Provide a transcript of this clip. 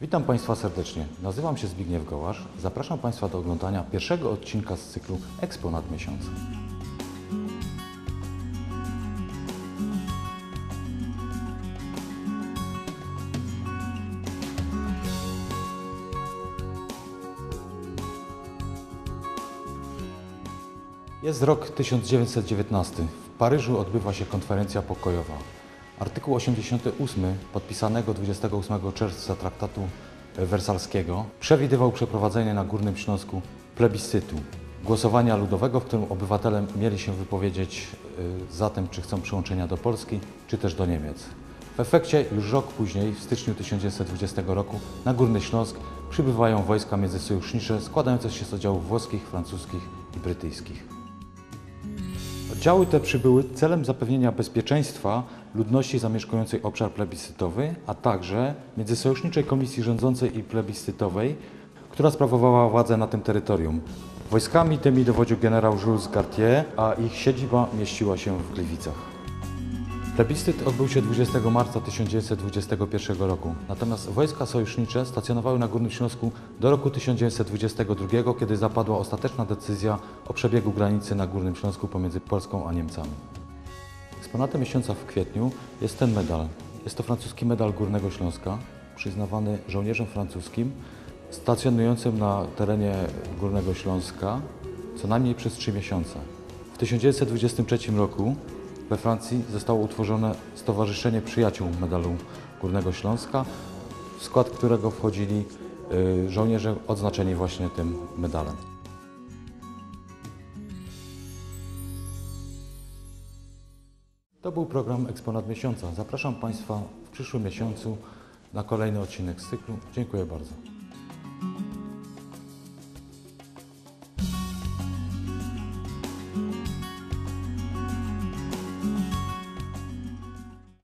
Witam Państwa serdecznie. Nazywam się Zbigniew Gołasz. Zapraszam Państwa do oglądania pierwszego odcinka z cyklu Eksponat Miesiąca. Jest rok 1919. W Paryżu odbywa się konferencja pokojowa. Artykuł 88 podpisanego 28 czerwca traktatu wersalskiego przewidywał przeprowadzenie na Górnym Śląsku plebiscytu, głosowania ludowego, w którym obywatele mieli się wypowiedzieć y, za tym, czy chcą przyłączenia do Polski, czy też do Niemiec. W efekcie już rok później, w styczniu 1920 roku, na Górny Śląsk przybywają wojska międzysojusznicze składające się z oddziałów włoskich, francuskich i brytyjskich. Oddziały te przybyły celem zapewnienia bezpieczeństwa ludności zamieszkującej obszar plebiscytowy, a także Międzysojuszniczej Komisji Rządzącej i Plebiscytowej, która sprawowała władzę na tym terytorium. Wojskami tymi dowodził generał Jules Cartier, a ich siedziba mieściła się w Gliwicach. Plebiscyt odbył się 20 marca 1921 roku, natomiast wojska sojusznicze stacjonowały na Górnym Śląsku do roku 1922, kiedy zapadła ostateczna decyzja o przebiegu granicy na Górnym Śląsku pomiędzy Polską a Niemcami. Eksponatem miesiąca w kwietniu jest ten medal. Jest to francuski medal Górnego Śląska, przyznawany żołnierzom francuskim stacjonującym na terenie Górnego Śląska co najmniej przez trzy miesiące. W 1923 roku we Francji zostało utworzone Stowarzyszenie Przyjaciół Medalu Górnego Śląska, w skład którego wchodzili y, żołnierze odznaczeni właśnie tym medalem. To był program Eksponat Miesiąca. Zapraszam Państwa w przyszłym miesiącu na kolejny odcinek z cyklu. Dziękuję bardzo.